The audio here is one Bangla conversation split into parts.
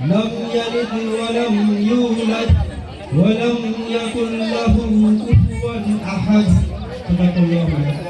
لم يلد ولم يولد ولم يكن له كفوا أحد. صدق الله العظيم.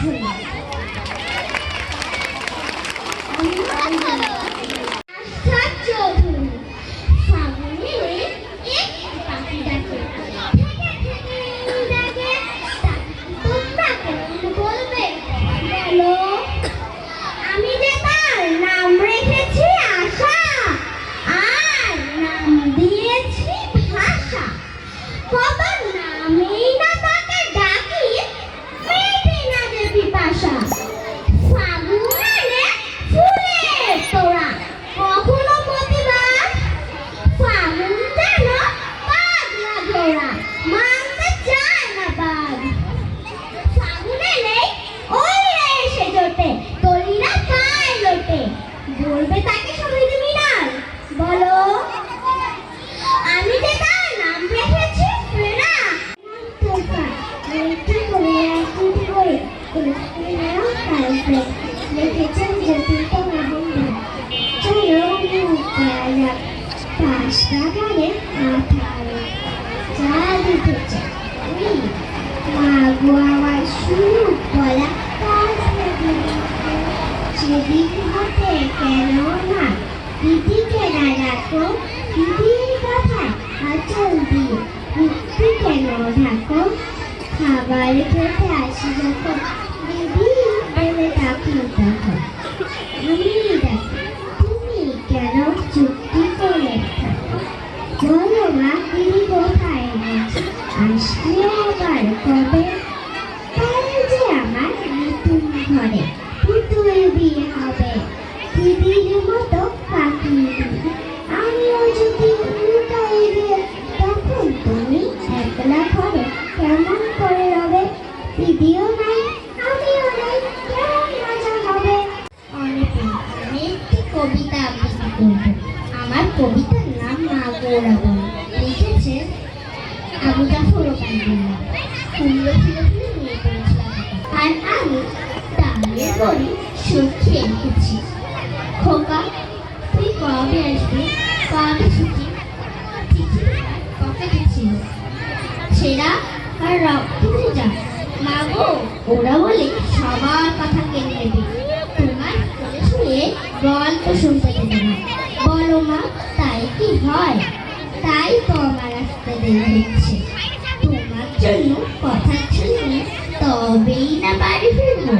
Thank you. morning. কি হয়? তাই তো আমার আসতে দেরি হচ্ছে। তোমার জন্য কথা ছিল তবেই না বাড়ি ফিরবো।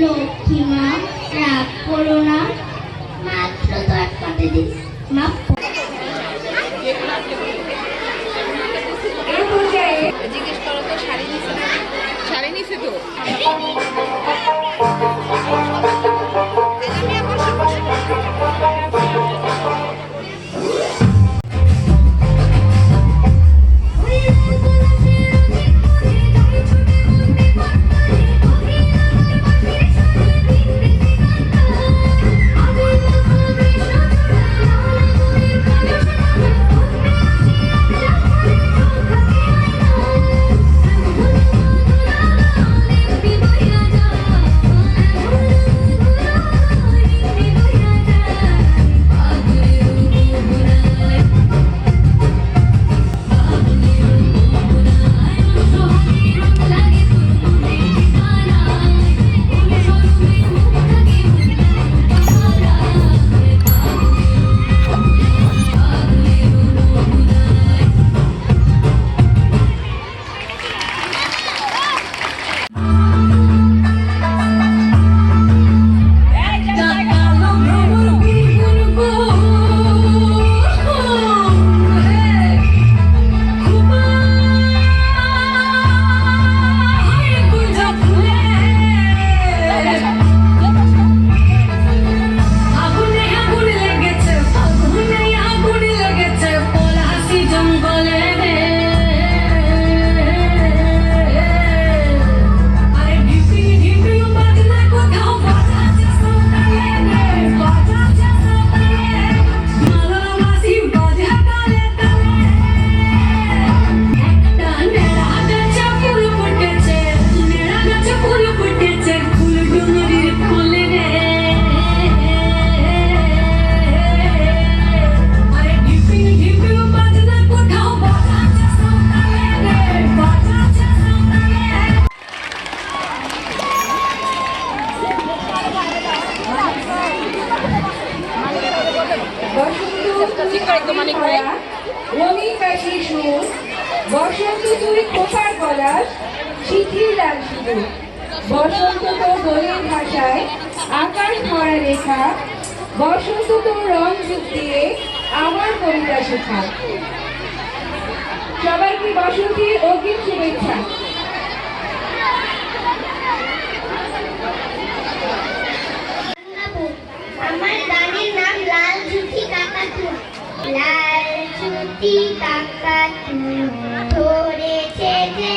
লক্ষ্মী মা, রাগ করো না। মাত্র দশ পাতে দিন, মা। জিজ্ঞেস করো তো, শাড়ি নিছে শাড়ি নিছে তো? শুধু বসন্ত তোর দোলের ভাষায় আকাশ ভরা রেখা বসন্ত তোর রং দিয়ে আমার কবিতা শেখা। সবাইকে বসন্তীর অগ্রিম শুভেচ্ছা? আমার গানের নাম লাল জুটি কাকাতুয়া। লাল জুটি কাকাতুয়া ধরেছে যে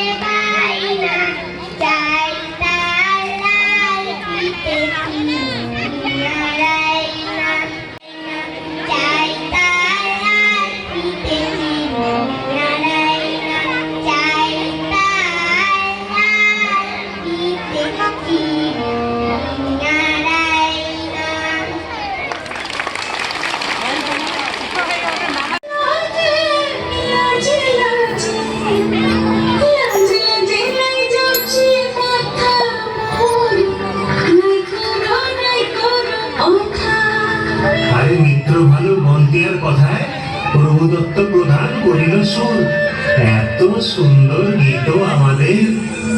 সুন্দর গীত আমাদের।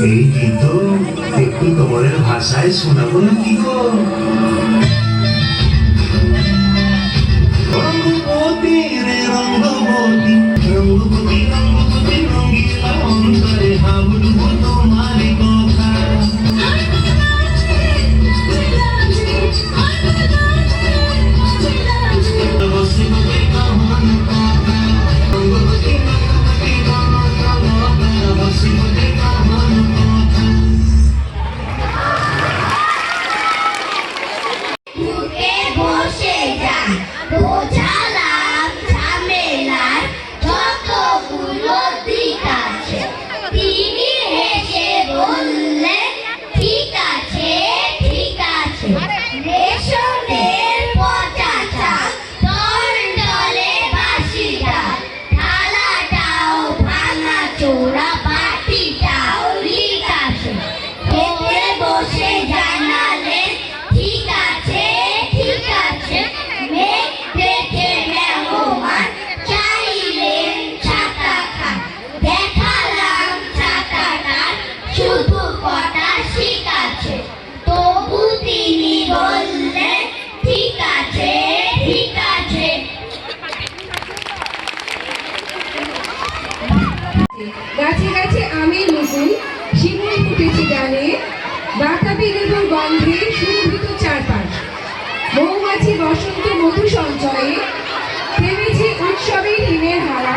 এই গীত একটু তোমাদের ভাষায় শোনাবো না কি গো? গাছে গাছে আমের মুকুল শিমুল ফুটেছে ডালে, বাতাবি লেবুর গন্ধে সুরভিত চারপাশ। মৌমাছি বসন্ত মধু সঞ্চয়ে, থেমেছে উৎসবের হিমের হারা।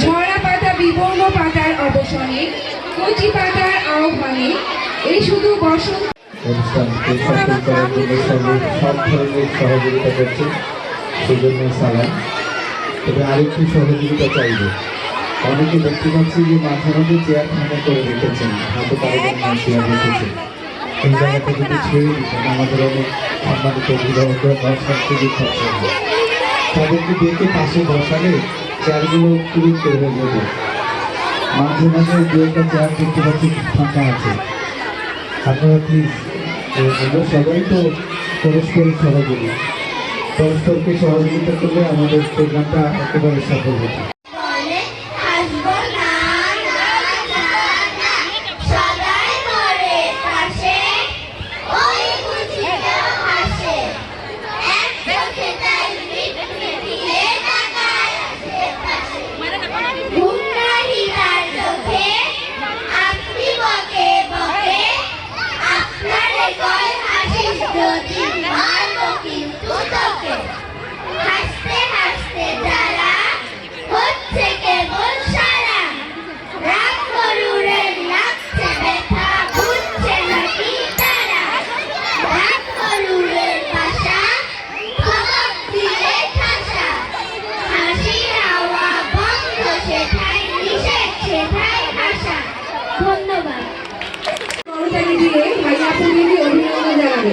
ঝরা পাতা বিবর্ণ পাতার অবসানে, কচি পাতার আহ্বানে, এই শুধু বসন্ত সহযোগিতা করছে। সেজন্য সালাম। তবে আরেকটু সহযোগিতা চাইবে। অনেকে দেখতে পাচ্ছি যে মাঝে মাঝে চেয়ার ফাঁকা করে রেখেছেন হাতে পারবেন না চেয়ার রেখেছেন এই জায়গাটা যদি ছেড়ে দিতেন আমাদের অনেক সম্মানিত অভিভাবকরা দর্শক সুযোগ পাচ্ছেন। তাদেরকে ডেকে পাশে বসালে চেয়ারগুলো তুরন্ত হয়ে যাবে। মাঝে মাঝে দু একটা চেয়ার দেখতে পাচ্ছি ফাঁকা আছে। আপনারা প্লিজ সবাই তো পরস্পরের সহযোগী। পরস্পরকে সহযোগিতা করলে আমাদের প্রোগ্রামটা একেবারে সফল হতো। দিয়ে ভাইয়া আপুদেরকে অভিনন্দন জানাবে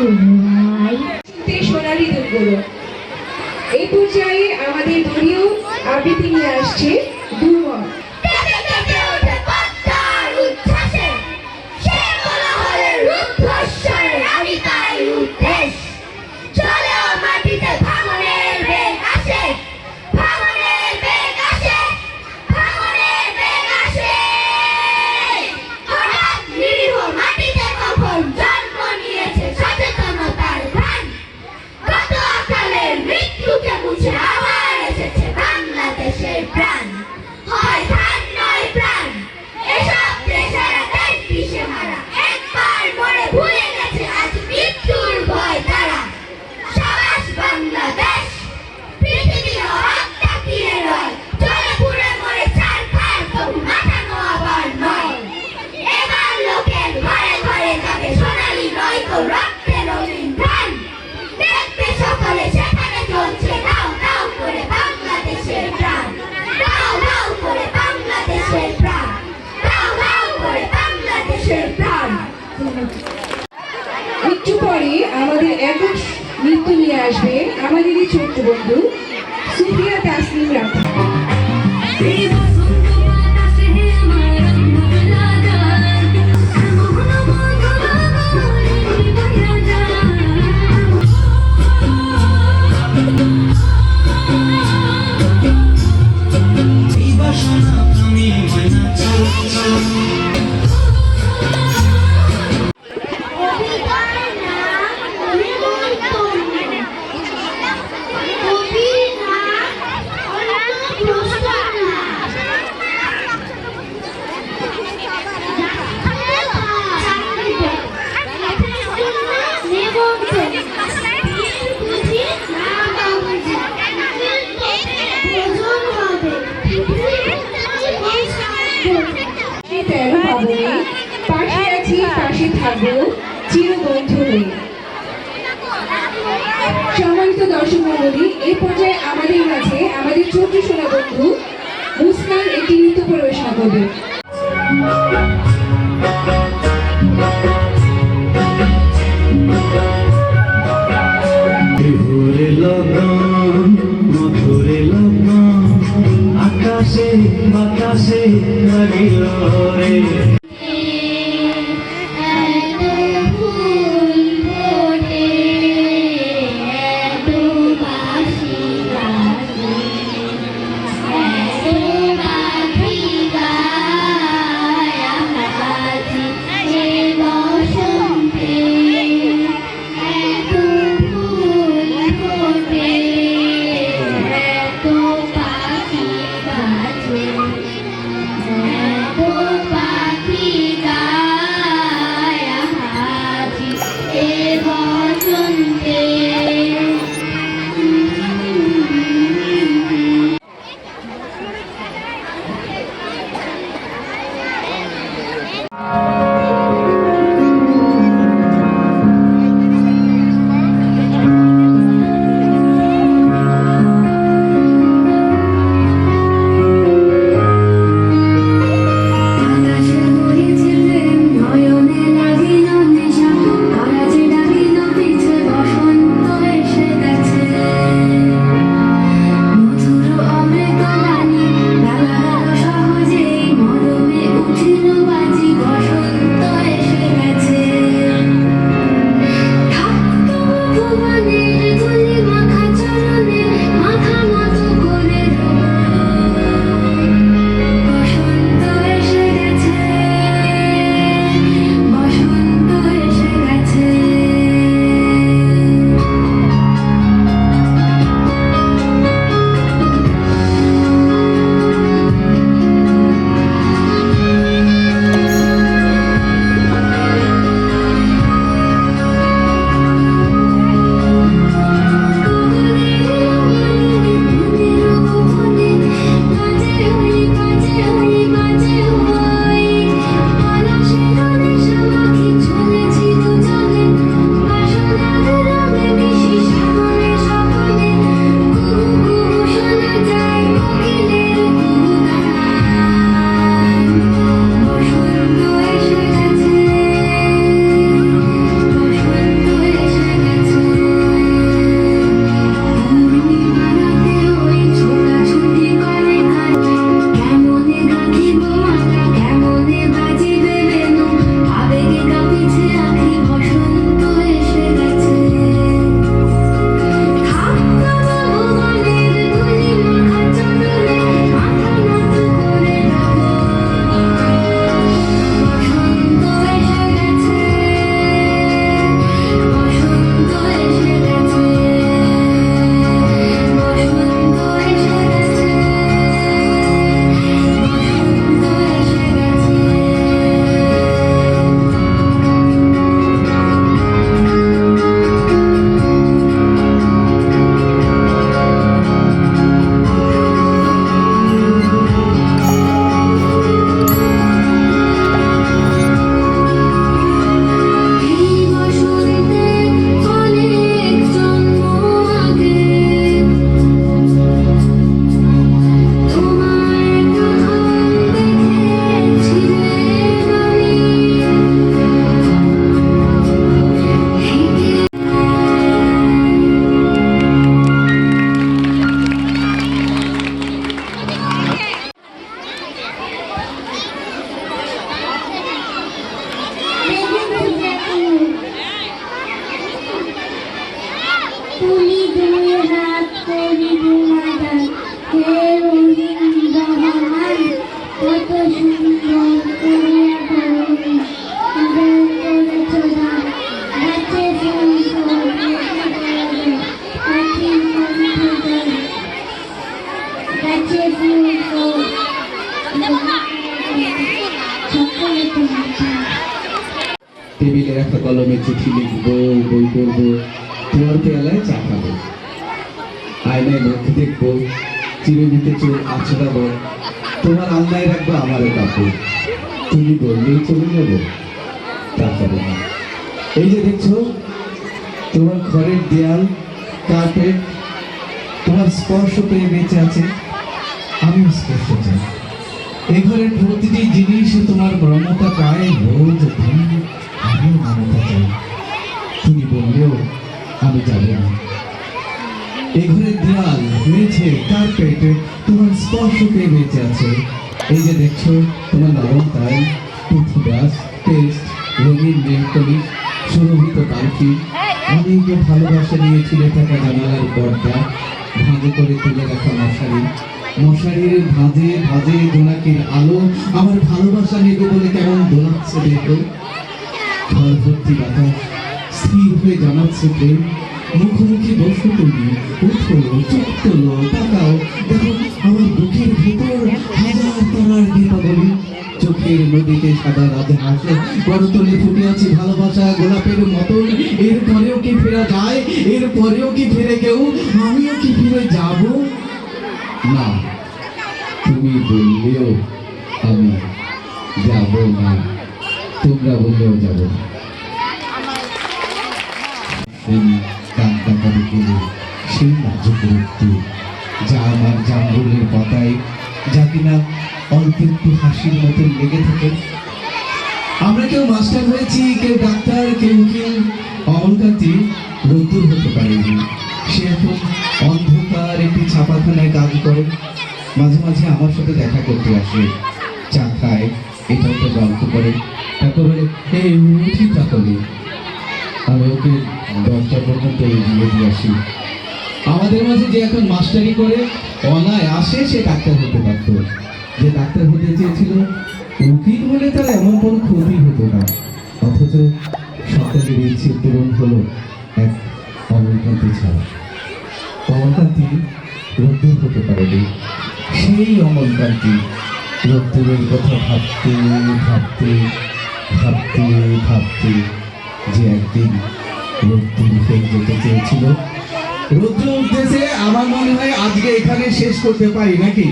তোমায় সোনালি দুর্গ এই পর্যায়ে আমাদের দলীয় আবৃত্তি নিয়ে আসছে লগ্ন মধুরে লগ্ন আকাশে বাতাসে লাগিল রে। টেবিলে রাখা কলমে চিঠি লিখব, বই পড়ব, তোমার পেয়ালায় চা খাব। আয়নায় মুখ দেখব চিরুনিতে চুল আছড়াবো, তোমার আলনায় রাখব আমারও কাপড়। তুমি বললেই চলে যাব তা হবে না। এই যে দেখছ, তোমার ঘরের দেয়াল কার্পেট তোমার স্পর্শ পেয়ে বেঁচে আছে, আমিও স্পর্শ চাই। এই প্রতিটি জিনিস তোমার মমতা পায়, রোজ দিন আমিও মমতা চাই। তুমি বললেও আমি যাব না। এই ঘরের দেয়াল মেঝে কার্পেট তোমার স্পর্শ পেয়ে বেঁচে আছে। এই যে দেখছ, তোমার নরম তাই টুথব্রাশ, পেস্ট, রঙিন নেল পলিশ, সুরভিত পারফিউম অনেক ভালোবাসা নিয়ে ছিলে থাকা জানালার পর্দা ভাঁজে করে তুলে রাখা মশারি। মশারির ভাঁজে ভাঁজে জোনাকির আলো, আমার ভালোবাসা নেবে বলে কেমন দোলাচ্ছে দেখো ঘর ভর্তি বাতাস, স্থির হয়ে জানাচ্ছে প্রেম। মুখোমুখি বসো তুমি, উঠো চোখ তোলো তাকাও, দেখো আমার বুকের ভেতর হাজার তারার দীপাবলি। চোখের নদীতে সাদা রাজে হাসে করতলে ফুটে আছে ভালোবাসা গোলাপের মতন। এর পরেও কি ফেরা যায়? এর পরেও কি ফিরে কেউ? আমিও কি ফিরে যাব? না তুমি বললেও আমি যাব না তোমরা বললেও যাব না সেই কান্তা করে গেলে সেই নাজুক রূপটি যা আমার জাম্বুলের পাতায় যা কিনা অল্প একটু হাসির মতন লেগে থাকে আমরা কেউ মাস্টার হয়েছি, কেউ ডাক্তার, কেউ উকিল অমলকান্তি রোদ্দুর হতে পারেনি। সে অন্ধকার একটি ছাপাখানায় কাজ করে। মাঝে মাঝে আমার সাথে দেখা করতে আসে। চা খায় এটা ওটা গল্প করে। তারপর বলে এই উঠি তাকলে আমি ওকে দরজা পর্যন্ত এগিয়ে দিয়ে আসি। আমাদের মাঝে যে এখন মাস্টারি করে অনায় আসে, সে ডাক্তার হতে পারত। যে ডাক্তার হতে চেয়েছিল, উকিল হলে তার এমন কোনো ক্ষতি হতো না। অথচ সকলের ইচ্ছে পূরণ হলো। অমলকান্তি ছাড়া অমলকান্তি রোদ্দুর হতে পারেনি সেই অমলকান্তি রোদ্দুরের কথা ভাবতে ভাবতে ভাবতে ভাবতে যে একদিন রোদ্দুর হয়ে যেতে চেয়েছিল। রৌদ্র উঠতেছে, আমার মনে হয় আজকে এখানে শেষ করতে পারি নাকি?